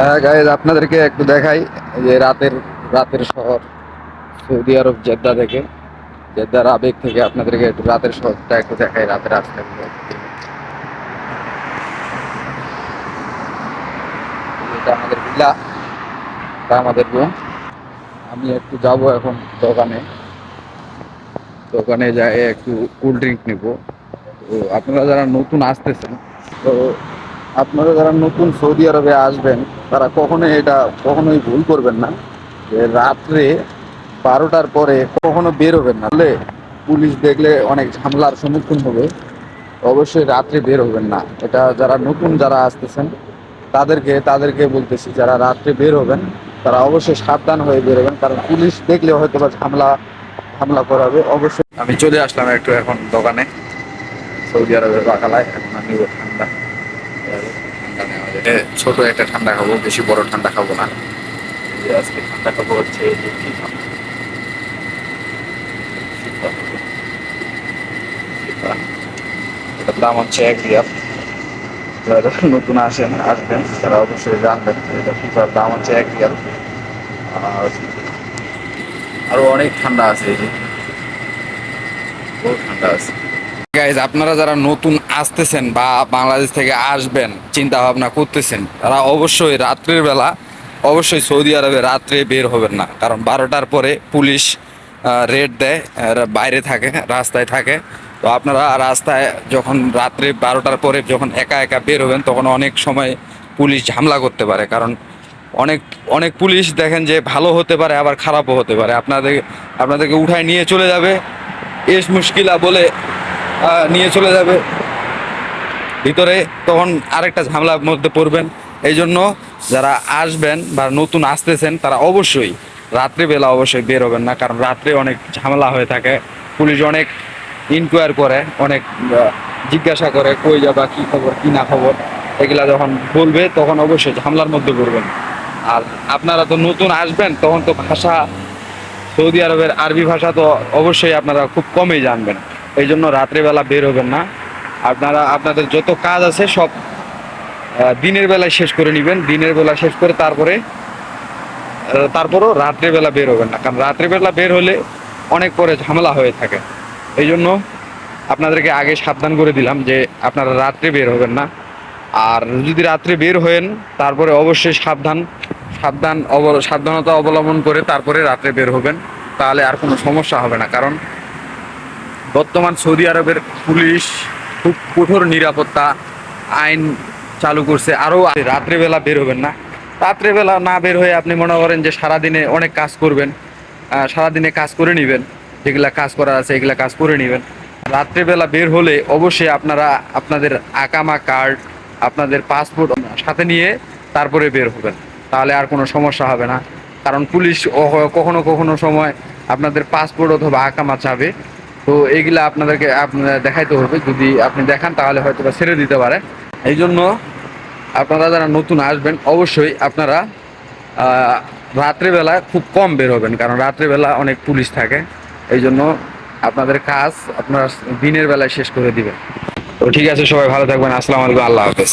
হ্যাঁ গাইজ আপনাদেরকে একটু দেখাই যে রাতের রাতের শহর, সৌদি আরব, জেদ্দা থেকে। জেদ্দার আবেগ থেকে আপনাদেরকে একটু রাতের শহরটা একটু দেখাই, রাতের রাস্তাগুলো এটা আমাদের ভিলা এটা আমাদের রুম আমি একটু যাব এখন দোকানে। দোকানে যাই একটু কোল্ড ড্রিঙ্ক নেব। তো আপনারা যারা নতুন আসতেছেন, তো আপনারা যারা নতুন সৌদি আরবে আসবেন, তারা কখনোই এটা, কখনোই ভুল করবেন না যে রাত্রে বারোটার পরে কখনো বের হবেন না। বলে পুলিশ দেখলে অনেক ঝামেলার সম্মুখীন হবে। অবশ্যই রাত্রে বের হবেন না। এটা যারা নতুন যারা আসতেছেন, তাদেরকে তাদেরকে বলতেছি, যারা রাত্রে বের হবেন, তারা অবশ্যই সাবধান হয়ে বের হবেন। কারণ পুলিশ দেখলে হয়তো বা ঝামেলা হামলা করাবে অবশ্যই আমি চলে আসলাম একটু এখন দোকানে, সৌদি আরবের বাকালায়। এখন আমি ঠান্ডা ছোট একটা ঠান্ডা খাব, বেশি বড় ঠান্ডা খাব না। আজকে ঠান্ডা খাব দাম হচ্ছে এক রিয়াল। যারা নতুন আসেন, আসবেন, তারা অবশ্যই জানবেন এটা দাম হচ্ছে এক রিয়াল। আর আরও অনেক ঠান্ডা আছে এই যে। বহু ঠান্ডা আছে। গাইজ আপনারা যারা নতুন আসতেছেন বা বাংলাদেশ থেকে আসবেন চিন্তা ভাবনা করতেছেন, তারা অবশ্যই রাত্রের বেলা, অবশ্যই সৌদি আরবে রাত্রে বের হবেন না। কারণ বারোটার পরে পুলিশ রেড দেয় বাইরে থাকে, রাস্তায় থাকে। তো আপনারা রাস্তায় যখন রাত্রে বারোটার পরে যখন একা একা বের হবেন, তখন অনেক সময় পুলিশ ঝামলা করতে পারে। কারণ অনেক অনেক পুলিশ দেখেন যে ভালো হতে পারে, আবার খারাপও হতে পারে। আপনাদের, আপনাদেরকে উঠায় নিয়ে চলে যাবে। এস মুশকিলা বলে নিয়ে চলে যাবে। ভিতরে তখন আরেকটা ঝামেলার মধ্যে পড়বেন। এই জন্য যারা আসবেন বা নতুন আসতেছেন, তারা অবশ্যই রাত্রিবেলা অবশ্যই বের হবেন না, কারণ রাত্রে অনেক ঝামেলা হয়ে থাকে। পুলিশ অনেক ইনকোয়ার করে, অনেক জিজ্ঞাসা করে, কই যাবা, কি খবর, কি না খবর? এগুলা যখন বলবে, তখন অবশ্যই ঝামেলার মধ্যে পড়বেন। আর আপনারা তো নতুন আসবেন, তখন তো ভাষা সৌদি আরবের আরবি ভাষা তো অবশ্যই আপনারা খুব কমই জানবেন। এই জন্য রাত্রেবেলা বের হবেন না। আপনারা, আপনাদের যত কাজ আছে সব দিনের বেলায় শেষ করে নেবেন। দিনের বেলা শেষ করে তারপরে তারপরও রাত্রেবেলা বের হবেন না। কারণ রাত্রেবেলা বের হলে অনেক পরে ঝামেলা হয়ে থাকে। এই জন্য আপনাদেরকে আগে সাবধান করে দিলাম যে আপনারা রাত্রে বের হবেন না। আর যদি রাত্রে বের হয়েন, তারপরে অবশ্যই সাবধান সাবধান অব- সাবধানতা অবলম্বন করে তারপরে রাত্রে বের হবেন। তাহলে আর কোনো সমস্যা হবে না। কারণ বর্তমান সৌদি আরবের পুলিশ খুব কঠোর নিরাপত্তা আইন চালু করছে। আরও রাত্রেবেলা বের হবেন না। রাত্রেবেলা না বের হয়ে আপনি মনে করেন যে সারাদিনে অনেক কাজ করবেন সারাদিনে কাজ করে নেবেন। যেগুলা কাজ করার আছে এগুলা কাজ করে নেবেন। রাত্রেবেলা বের হলে অবশ্যই আপনারা আপনাদের আকামা কার্ড, আপনাদের পাসপোর্ট সাথে নিয়ে তারপরে বের হবেন। তাহলে আর কোনো সমস্যা হবে না। কারণ পুলিশ কখনো কখনো সময় আপনাদের পাসপোর্ট অথবা আকামা চাবে। তো এইগুলা আপনাদেরকে দেখাইতে হবে। যদি আপনি দেখান, তাহলে হয়তো বা ছেড়ে দিতে পারে। এই জন্য আপনারা যারা নতুন আসবেন, অবশ্যই আপনারা রাত্রেবেলা খুব কম বের হবেন, কারণ রাত্রেবেলা অনেক পুলিশ থাকে। এই জন্য আপনাদের কাজ আপনারা দিনের বেলায় শেষ করে দিবেন। তো ঠিক আছে, সবাই ভালো থাকবেন। আসসালামু আলাইকুম। আল্লাহ হাফেজ।